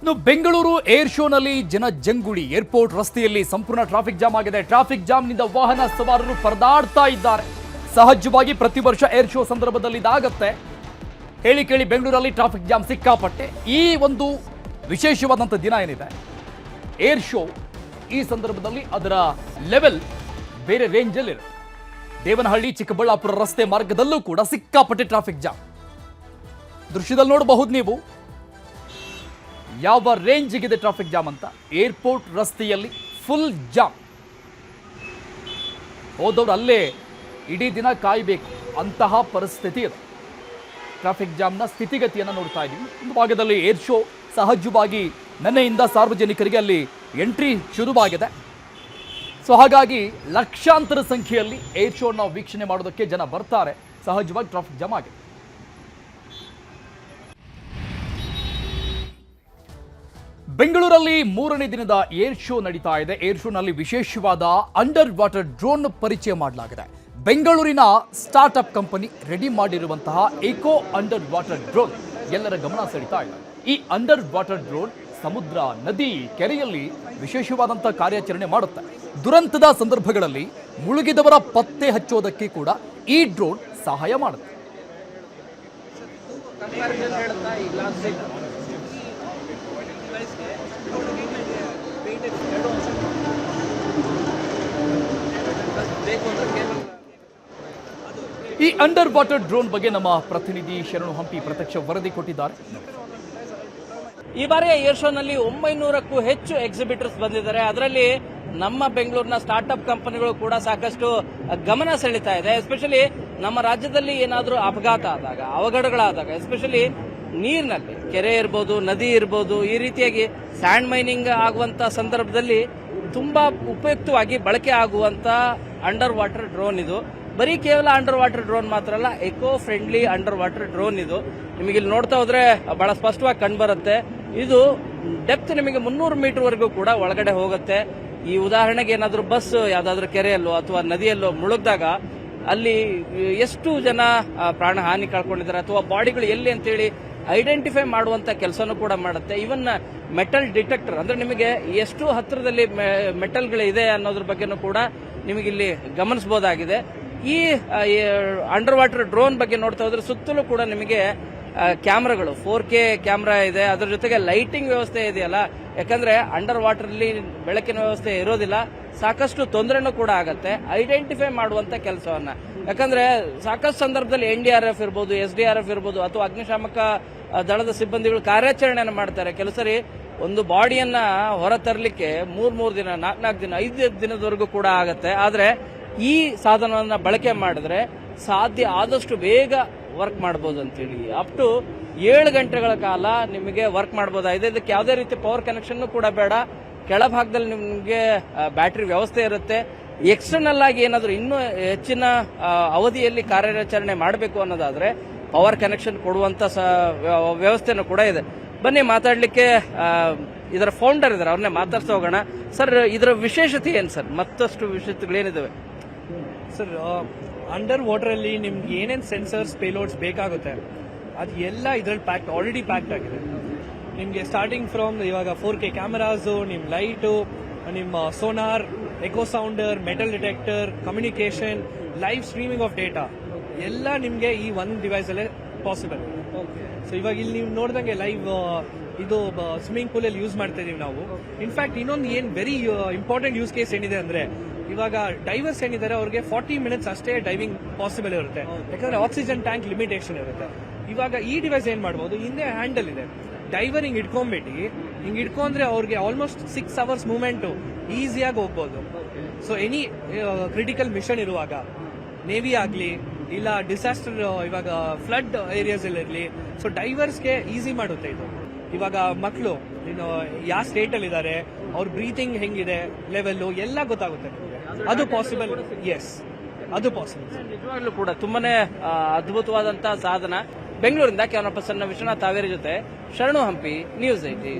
ಇನ್ನು ಬೆಂಗಳೂರು ಏರ್ ಶೋನಲ್ಲಿ ಜನ ಜಂಗುಳಿ. ಏರ್ಪೋರ್ಟ್ ರಸ್ತೆಯಲ್ಲಿ ಸಂಪೂರ್ಣ ಟ್ರಾಫಿಕ್ ಜಾಮ್ ಆಗಿದೆ. ಟ್ರಾಫಿಕ್ ಜಾಮ್ನಿಂದ ವಾಹನ ಸವಾರರು ಪರದಾಡ್ತಾ ಇದ್ದಾರೆ. ಸಹಜವಾಗಿ ಪ್ರತಿ ವರ್ಷ ಏರ್ ಶೋ ಸಂದರ್ಭದಲ್ಲಿ ಇದಾಗತ್ತೆ ಹೇಳಿ ಕೇಳಿ ಬೆಂಗಳೂರಲ್ಲಿ ಟ್ರಾಫಿಕ್ ಜಾಮ್ ಸಿಕ್ಕಾಪಟ್ಟೆ. ಈ ಒಂದು ವಿಶೇಷವಾದಂಥ ದಿನ ಏನಿದೆ? ಏರ್ ಶೋ ಈ ಸಂದರ್ಭದಲ್ಲಿ ಅದರ ಲೆವೆಲ್ ಬೇರೆ ರೇಂಜಲ್ಲಿರುತ್ತೆ ದೇವನಹಳ್ಳಿ, ಚಿಕ್ಕಬಳ್ಳಾಪುರ ರಸ್ತೆ ಮಾರ್ಗದಲ್ಲೂ ಕೂಡ ಸಿಕ್ಕಾಪಟ್ಟೆ ಟ್ರಾಫಿಕ್ ಜಾಮ್ ದೃಶ್ಯದಲ್ಲಿ ನೋಡಬಹುದು ನೀವು. ಯಾವ ರೇಂಜಿಗಿದೆ ಟ್ರಾಫಿಕ್ ಜಾಮ್ ಅಂತ? ಏರ್ಪೋರ್ಟ್ ರಸ್ತೆಯಲ್ಲಿ ಫುಲ್ ಜಾಮ್. ಹೋದವ್ರು ಅಲ್ಲೇ ಇಡೀ ದಿನ ಕಾಯಬೇಕು. ಅಂತಹ ಪರಿಸ್ಥಿತಿ ಇದೆ ಟ್ರಾಫಿಕ್ ಜಾಮ್ನ ಸ್ಥಿತಿಗತಿಯನ್ನು ನೋಡ್ತಾ ಇದ್ದೀವಿ. ಒಂದು ಭಾಗದಲ್ಲಿ ಏರ್ ಶೋ ಸಹಜವಾಗಿ ನಿನ್ನೆಯಿಂದ ಸಾರ್ವಜನಿಕರಿಗೆ ಅಲ್ಲಿ ಎಂಟ್ರಿ ಶುರುವಾಗಿದೆ. ಸೊ ಹಾಗಾಗಿ ಲಕ್ಷಾಂತರ ಸಂಖ್ಯೆಯಲ್ಲಿ ಏರ್ ಶೋನ ವೀಕ್ಷಣೆ ಮಾಡೋದಕ್ಕೆ ಜನ ಬರ್ತಾರೆ. ಸಹಜವಾಗಿ ಟ್ರಾಫಿಕ್ ಜಾಮ್ ಆಗಿದೆ. ಬೆಂಗಳೂರಲ್ಲಿ ಮೂರನೇ ದಿನದ ಏರ್ ಶೋ ನಡೀತಾ ಇದೆ. ಏರ್ ಶೋನಲ್ಲಿ ವಿಶೇಷವಾದ ಅಂಡರ್ ವಾಟರ್ ಡ್ರೋನ್ ಪರಿಚಯ ಮಾಡಲಾಗಿದೆ. ಬೆಂಗಳೂರಿನ ಸ್ಟಾರ್ಟ್ಅಪ್ ಕಂಪನಿ ರೆಡಿ ಮಾಡಿರುವಂತಹ ಏಕೋ ಅಂಡರ್ ವಾಟರ್ ಡ್ರೋನ್ ಎಲ್ಲರ ಗಮನ ಸೆಳೀತಾ ಇದೆ. ಈ ಅಂಡರ್ ವಾಟರ್ ಡ್ರೋನ್ ಸಮುದ್ರ, ನದಿ, ಕೆರೆಯಲ್ಲಿ ವಿಶೇಷವಾದಂತಹ ಕಾರ್ಯಾಚರಣೆ ಮಾಡುತ್ತೆ. ದುರಂತದ ಸಂದರ್ಭಗಳಲ್ಲಿ ಮುಳುಗಿದವರ ಪತ್ತೆ ಹಚ್ಚೋದಕ್ಕೆ ಕೂಡ ಈ ಡ್ರೋನ್ ಸಹಾಯ ಮಾಡುತ್ತೆ. ಈ ಅಂಡರ್ ವಾಟರ್ ಡ್ರೋನ್ ಬಗ್ಗೆ ನಮ್ಮ ಪ್ರತಿನಿಧಿ ಶರಣು ಹಂಪಿ ಪ್ರತ್ಯಕ್ಷ ವರದಿ ಕೊಟ್ಟಿದ್ದಾರೆ. ಈ ಬಾರಿಯ ಏರ್ ಶೋನಲ್ಲಿ ಒಂಬೈನೂರಕ್ಕೂ ಹೆಚ್ಚು ಎಕ್ಸಿಬಿಟರ್ಸ್ ಬಂದಿದ್ದಾರೆ. ಅದರಲ್ಲಿ ನಮ್ಮ ಬೆಂಗಳೂರಿನ ಸ್ಟಾರ್ಟ್ಅಪ್ ಕಂಪನಿಗಳು ಕೂಡ ಸಾಕಷ್ಟು ಗಮನ ಸೆಳೀತಾ ಇದೆ. ಎಸ್ಪೆಷಲಿ ನಮ್ಮ ರಾಜ್ಯದಲ್ಲಿ ಏನಾದರೂ ಅಪಘಾತ ಆದಾಗ, ಅವಘಡಗಳಾದಾಗ ಎಸ್ಪೆಷಲಿ ನೀರಿನಲ್ಲಿ, ಕೆರೆ ಇರ್ಬೋದು, ನದಿ ಇರ್ಬೋದು, ಈ ರೀತಿಯಾಗಿ ಸ್ಯಾಂಡ್ ಮೈನಿಂಗ್ ಆಗುವಂತ ಸಂದರ್ಭದಲ್ಲಿ ತುಂಬಾ ಉಪಯುಕ್ತವಾಗಿ ಬಳಕೆ ಆಗುವಂತ ಅಂಡರ್ ವಾಟರ್ ಡ್ರೋನ್ ಇದು. ಬರೀ ಕೇವಲ ಅಂಡರ್ ವಾಟರ್ ಡ್ರೋನ್ ಮಾತ್ರ ಅಲ್ಲ eco friendly under water drone ಇದು. ನಿಮಗೆ ಇಲ್ಲಿ ನೋಡ್ತಾ ಹೋದ್ರೆ ಬಹಳ ಸ್ಪಷ್ಟವಾಗಿ ಕಂಡುಬರುತ್ತೆ ಇದು ಡೆಪ್ತ್ ನಿಮಗೆ ಮುನ್ನೂರು ಮೀಟರ್ ವರೆಗೂ ಕೂಡ ಒಳಗಡೆ ಹೋಗುತ್ತೆ. ಈ ಉದಾಹರಣೆಗೆ ಏನಾದರೂ ಬಸ್ ಯಾವುದಾದ್ರೂ ಕೆರೆಯಲ್ಲೋ ಅಥವಾ ನದಿಯಲ್ಲೋ ಮುಳುಗ್ದಾಗ ಅಲ್ಲಿ ಎಷ್ಟು ಜನ ಪ್ರಾಣ ಹಾನಿ ಕಳ್ಕೊಂಡಿದ್ದಾರೆ ಅಥವಾ ಬಾಡಿಗಳು ಎಲ್ಲಿ ಅಂತೇಳಿ ಐಡೆಂಟಿಫೈ ಮಾಡುವಂತ ಕೆಲಸನೂ ಕೂಡ ಮಾಡುತ್ತೆ. ಇವನ್ ಮೆಟಲ್ ಡಿಟೆಕ್ಟರ್ ಅಂದ್ರೆ ನಿಮಗೆ ಎಷ್ಟು ಹತ್ತಿರದಲ್ಲಿ ಮೆಟಲ್ಗಳು ಇದೆ ಅನ್ನೋದ್ರ ಬಗ್ಗೆನೂ ಕೂಡ ನಿಮಗಿಲ್ಲಿ ಗಮನಿಸಬಹುದಾಗಿದೆ ಈ ಅಂಡರ್ ವಾಟರ್ ಡ್ರೋನ್ ಬಗ್ಗೆ ನೋಡ್ತಾ ಹೋದ್ರೆ ಸುತ್ತಲೂ ಕೂಡ ನಿಮಗೆ ಕ್ಯಾಮ್ರಾಗಳು ಫೋರ್ ಕೆ ಕ್ಯಾಮ್ರಾ ಇದೆ. ಅದ್ರ ಜೊತೆಗೆ ಲೈಟಿಂಗ್ ವ್ಯವಸ್ಥೆ ಇದೆಯಲ್ಲ? ಯಾಕಂದ್ರೆ ಅಂಡರ್ ವಾಟರ್ ಅಲ್ಲಿ ಬೆಳಕಿನ ವ್ಯವಸ್ಥೆ ಇರೋದಿಲ್ಲ. ಸಾಕಷ್ಟು ತೊಂದರೆನೂ ಕೂಡ ಆಗತ್ತೆ. ಐಡೆಂಟಿಫೈ ಮಾಡುವಂತ ಕೆಲಸವನ್ನ. ಯಾಕಂದ್ರೆ ಸಾಕಷ್ಟು ಸಂದರ್ಭದಲ್ಲಿ ಎನ್ ಡಿ ಆರ್ ಎಫ್ ಇರ್ಬೋದು ಎಸ್ ಡಿ ಆರ್ ಎಫ್ ಇರ್ಬೋದು, ಅಥವಾ ಅಗ್ನಿಶಾಮಕ ದಳದ ಸಿಬ್ಬಂದಿಗಳು ಕಾರ್ಯಾಚರಣೆಯನ್ನು ಮಾಡ್ತಾರೆ. ಕೆಲವು ಸರಿ ಒಂದು ಬಾಡಿಯನ್ನ ಹೊರತರಲಿಕ್ಕೆ ಮೂರ್, ಮೂರು ದಿನ, ನಾಲ್ಕು ನಾಲ್ಕು ದಿನ ಐದು ದಿನದವರೆಗೂ ಕೂಡ ಆಗತ್ತೆ. ಆದ್ರೆ ಈ ಸಾಧನವನ್ನು ಬಳಕೆ ಮಾಡಿದ್ರೆ ಸಾಧ್ಯ ಆದಷ್ಟು ಬೇಗ ವರ್ಕ್ ಮಾಡಬಹುದು ಅಂತೇಳಿ. ಅಪ್ ಟು ಏಳು ಗಂಟೆಗಳ ಕಾಲ ನಿಮಗೆ ವರ್ಕ್ ಮಾಡಬಹುದಾಗಿದೆ ಇದಕ್ಕೆ ಯಾವುದೇ ರೀತಿ ಪವರ್ ಕನೆಕ್ಷನ್ ಕೂಡ ಬೇಡ. ಕೆಳಭಾಗದಲ್ಲಿ ನಿಮಗೆ ಬ್ಯಾಟ್ರಿ ವ್ಯವಸ್ಥೆ ಇರುತ್ತೆ. ಎಕ್ಸ್ಟರ್ನಲ್ ಆಗಿ ಏನಾದರೂ ಇನ್ನೂ ಹೆಚ್ಚಿನ ಅವಧಿಯಲ್ಲಿ ಕಾರ್ಯಾಚರಣೆ ಮಾಡಬೇಕು ಅನ್ನೋದಾದ್ರೆ ಪವರ್ ಕನೆಕ್ಷನ್ ಕೊಡುವಂತ ವ್ಯವಸ್ಥೆನೂ ಕೂಡ ಇದೆ. ಬನ್ನಿ ಮಾತಾಡಲಿಕ್ಕೆ ಇದರ ಫೌಂಡರ್ ಇದ್ದಾರೆ ಅವ್ರನ್ನೇ ಮಾತಾಡ್ತಾ ಹೋಗೋಣ ಸರ್ ಇದರ ವಿಶೇಷತೆ ಏನು ಸರ್ ಮತ್ತಷ್ಟು ವಿಶೇಷತೆಗಳೇನಿದಾವೆ? ಸರ್ ಅಂಡರ್ ವಾಟರ್ ಅಲ್ಲಿ ನಿಮ್ಗೆ ಏನೇನು ಸೆನ್ಸರ್ಸ್ ಪೇಲೋಡ್ಸ್ ಬೇಕಾಗುತ್ತೆ? ಅದು ಎಲ್ಲ ಇದ್ರಲ್ಲಿ ಪ್ಯಾಕ್ ಆಲ್ರೆಡಿ ಪ್ಯಾಕ್ಡ್ ಆಗಿದೆ. ನಿಮಗೆ ಸ್ಟಾರ್ಟಿಂಗ್ ಫ್ರಮ್ ಇವಾಗ ಫೋರ್ ಕೆ ಕ್ಯಾಮರಾಸು ನಿಮ್ಮ ಲೈಟು ನಿಮ್ಮ sonar echo sounder metal detector communication live streaming of data ಎಲ್ಲ ನಿಮಗೆ ಈ ಒಂದು ಡಿವೈಸ್ ಅಲ್ಲೇ ಪಾಸಿಬಲ್ ಸೊ ಇವಾಗ ಇಲ್ಲಿ ನೀವು ನೋಡ್ದಂಗೆ ಲೈವ್ ಇದು ಸ್ವಿಮ್ಮಿಂಗ್ ಪೂಲ್ ಅಲ್ಲಿ ಯೂಸ್ ಮಾಡ್ತಾ ಇದೀವಿ ನಾವು. ಇನ್ಫ್ಯಾಕ್ಟ್ ಇನ್ನೊಂದು ಏನ್ ವೆರಿ ಇಂಪಾರ್ಟೆಂಟ್ ಯೂಸ್ ಕೇಸ್ ಏನಿದೆ ಅಂದ್ರೆ ಇವಾಗ ಡೈವರ್ಸ್ ಏನಿದ್ದಾರೆ ಅವ್ರಿಗೆ ಫಾರ್ಟಿ ಮಿನಿಟ್ಸ್ ಅಷ್ಟೇ ಡೈವಿಂಗ್ ಪಾಸಿಬಲ್ ಇರುತ್ತೆ. ಯಾಕಂದ್ರೆ ಆಕ್ಸಿಜನ್ ಟ್ಯಾಂಕ್ ಲಿಮಿಟೇಷನ್ ಇರುತ್ತೆ. ಇವಾಗ ಈ ಡಿವೈಸ್ ಏನ್ ಮಾಡ್ಬೋದು ಹಿಂದೆ ಹ್ಯಾಂಡಲ್ ಇದೆ. ಡೈವರ್ ಹಿಂಗ್ ಇಟ್ಕೊಂಡ್ಬಿಟ್ಟು ಹಿಂಗ್ ಇಟ್ಕೊಂಡ್ರೆ ಅವ್ರಿಗೆ ಆಲ್ಮೋಸ್ಟ್ ಸಿಕ್ಸ್ ಅವರ್ಸ್ ಮೂವ್ಮೆಂಟ್ ಈಸಿಯಾಗಿ ಹೋಗ್ಬೋದು. ಸೊ ಎನಿ ಕ್ರಿಟಿಕಲ್ ಮಿಷನ್ ಇರುವಾಗ ನೇವಿ ಆಗ್ಲಿ ಇಲ್ಲ ಡಿಸಾಸ್ಟರ್ ಇವಾಗ ಫ್ಲಡ್ ಏರಿಯಾಸ್ ಇರಲಿ ಸೊ ಡೈವರ್ಸ್ಗೆ ಈಸಿ ಮಾಡುತ್ತೆ ಇದು. ಇವಾಗ ಮಕ್ಕಳು ಇನ್ನು ಯಾವ ಸ್ಟೇಟ್ ಅಲ್ಲಿ ಇದ್ದಾರೆ ಅವ್ರ ಬ್ರೀತಿಂಗ್ ಹೆಂಗಿದೆ ಲೆವೆಲ್ಲು ಎಲ್ಲ ಗೊತ್ತಾಗುತ್ತೆ. ಅದು ಪಾಸಿಬಲ್ ಎಸ್ ಅದು ಪಾಸಿಬಲ್ ನಿಜವಾಗ್ಲೂ ಕೂಡ ತುಂಬಾನೇ ಅದ್ಭುತವಾದಂತಹ ಸಾಧನ. ಬೆಂಗಳೂರಿಂದ ಕ್ಯಾಮರಾ ಸಣ್ಣ ವಿಶ್ವನಾಥ್ ಹಾವೇರಿ ಜೊತೆ ಶರಣು ಹಂಪಿ ನ್ಯೂಸ್ ಐಟಿ